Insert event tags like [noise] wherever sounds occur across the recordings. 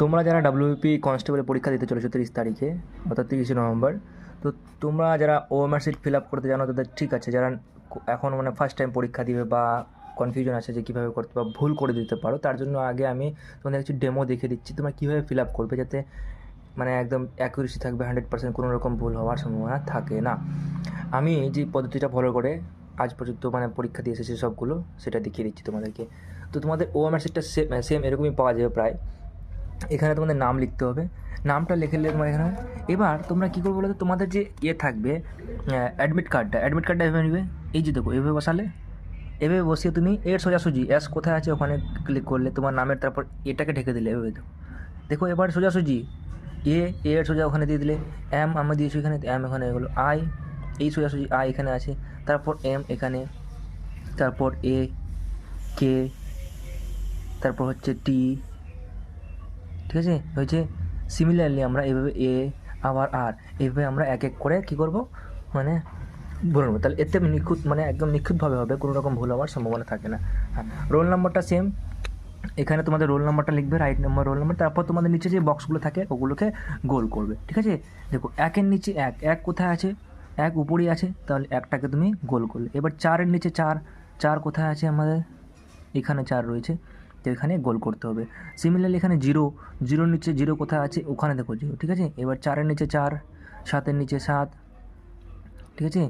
তোমরা যারা ডাব্লিউপি কনস্টেবলের পরীক্ষা দিতে চলেছো তিরিশ তারিখে, অর্থাৎ তিরিশে নভেম্বর, তো তোমরা যারা ওএমআর সিট ফিল আপ করতে জানো, তাদের ঠিক আছে, যারা এখন মানে ফার্স্ট টাইম পরীক্ষা দিবে বা কনফিউশন আছে যে কীভাবে করতে বা ভুল করে দিতে পারো, তার জন্য আগে আমি তোমাদের কিছু ডেমো দেখে দিচ্ছি, তোমরা কীভাবে ফিল আপ করবে যাতে মানে একদম অ্যাকুরেসি থাকবে হান্ড্রেড পার্সেন্ট কোনো রকম ভুল হওয়ার সম্ভাবনা থাকে না। আমি যে পদ্ধতিটা ফলো করে আজ পর্যন্ত মানে পরীক্ষা দিয়ে এসেছি সবগুলো, সেটা দেখিয়ে দিচ্ছি তোমাদেরকে। তো তোমাদের ওএমআর সিটটা সেম সেম এরকমই পাওয়া যাবে প্রায়। এখানে তোমাদের নাম লিখতে হবে। নামটা লিখে নিলে তোমার এখানে এবার তোমরা কী করবে বলো তো? তোমাদের যে ইয়ে থাকবে অ্যাডমিট কার্ডটা অ্যাডমিট কার্ডটা এভাবে নেবে। এই যে দেখো, এভাবে বসালে, এভাবে বসিয়ে তুমি এর সোজাসুজি, এস কোথায় আছে ওখানে ক্লিক করলে তোমার নামের, তারপর এটাকে ঢেকে দিলে, এভাবে দেখো। দেখো, এবার সোজাসুজি, এ এর সোজা ওখানে দিয়ে দিলে, এম আমরা দিয়েছি এখানে, এম এখানে এগুলো আই, এই সোজাসুজি, আই এখানে আছে, তারপর এম এখানে, তারপর এ, কে, তারপর হচ্ছে টি ঠিক আছে? হয়েছে সিমিলারলি আমরা এভাবে এ, আবার আর এইভাবে আমরা এক এক করে কী করব? মানে বলে নেব তাহলে এতে নিখুঁত মানে একদম নিখুঁতভাবে হবে, কোনো রকম ভুল হওয়ার সম্ভাবনা থাকে না। হ্যাঁ রোল নাম্বারটা সেম এখানে তোমাদের রোল নাম্বারটা লিখবে রাইট নাম্বার রোল নাম্বার তারপর তোমাদের নিচে যে বক্সগুলো থাকে, ওগুলোকে গোল করবে, ঠিক আছে? দেখো, একের নিচে এক এক কোথায় আছে? এক উপরেই আছে, তাহলে একটাকে তুমি গোল করলে। এবার চারের নিচে চার চার কোথায় আছে আমাদের? এখানে চার রয়েছে। তো এখানে গোল করতে হবে। সিমিলারলি এখানে জিরো জিরোর নিচে জিরো কোথায় আছে? ওখানে দেখো জিরো ঠিক আছে? এবার চারের নিচে চার, সাতের নিচে সাত, ঠিক আছে?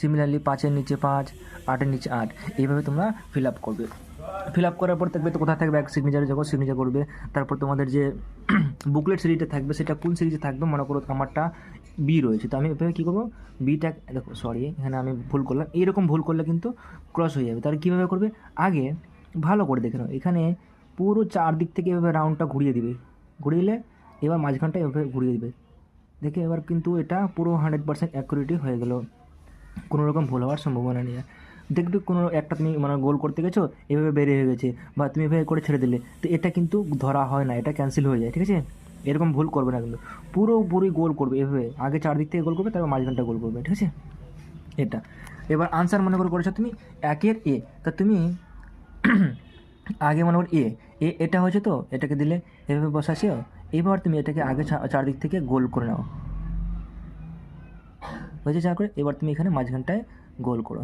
সিমিলারলি পাঁচের নিচে পাঁচ আটের নিচে আট। এইভাবে তোমরা ফিল আপ করবে। ফিল আপ করার পর দেখবে তো কোথায় থাকবে? এক সিগনেচারে যখন সিগনেচার করবে। তারপর তোমাদের যে [clears throat] বুকলেট সিরিজটা থাকবে, সেটা কোন সিরিজে থাকবে? মনে করো আমারটা বি রয়েছে। তো আমি এভাবে কী করব? বিটা দেখো সরি এখানে আমি ভুল করলাম। এইরকম ভুল করলে কিন্তু ক্রস হয়ে যাবে। তাহলে কীভাবে করবে? আগে ভালো করে দেখে নাও। এখানে পুরো চারদিক থেকে এভাবে রাউন্ডটা ঘুরিয়ে দিবে। ঘুরিয়ে দিলে এবার মাঝখানটা এভাবে ঘুরিয়ে দিবে। দেখে এবার কিন্তু এটা পুরো হান্ড্রেড পার্সেন্ট অ্যাকুরেটি হয়ে গেল। কোনো রকম ভুল হওয়ার সম্ভাবনা নেই। দেখবে কোনো একটা তুমি মানে গোল করতে গেছো, এভাবে বেরিয়ে হয়ে গেছে বা তুমি এভাবে করে ছেড়ে দিলে, তো এটা কিন্তু ধরা হয় না, এটা ক্যান্সেল হয়ে যায়, ঠিক আছে? এরকম ভুল করবে না কিন্তু। পুরো পুরোই গোল করবে এভাবে। আগে চারদিক থেকে গোল করবে, তারপর মাঝখানটা গোল করবে, ঠিক আছে? এটা। এবার আনসার মনে করে করেছ তুমি, একের এ তা তুমি আগে মনে করো এ এ, এটা হয়েছে তো, এটাকে দিলে এভাবে বসাচ্ছো এবার তুমি এটাকে আগে চারদিক থেকে গোল করে নাও। হয়েছে চার করে, এবার তুমি এখানে মাঝখানটায় গোল করো।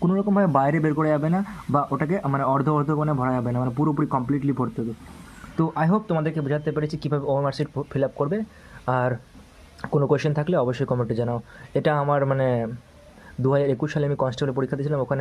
কোনো রকমভাবে বাইরে বের করা যাবে না, বা ওটাকে মানে অর্ধ অর্ধ মানে ভরা যাবে না মানে পুরোপুরি কমপ্লিটলি ভরতে হবে। তো আই হোপ তোমাদেরকে বোঝাতে পেরেছি কীভাবে ওএমআর সিট ফিল আপ করবে, আর কোনো কোয়েশ্চেন থাকলে অবশ্যই কমেন্টে জানাও। এটা আমার মানে দু হাজার একুশ সালে আমি কনস্টেবল পরীক্ষা দিয়েছিলাম, ওখানে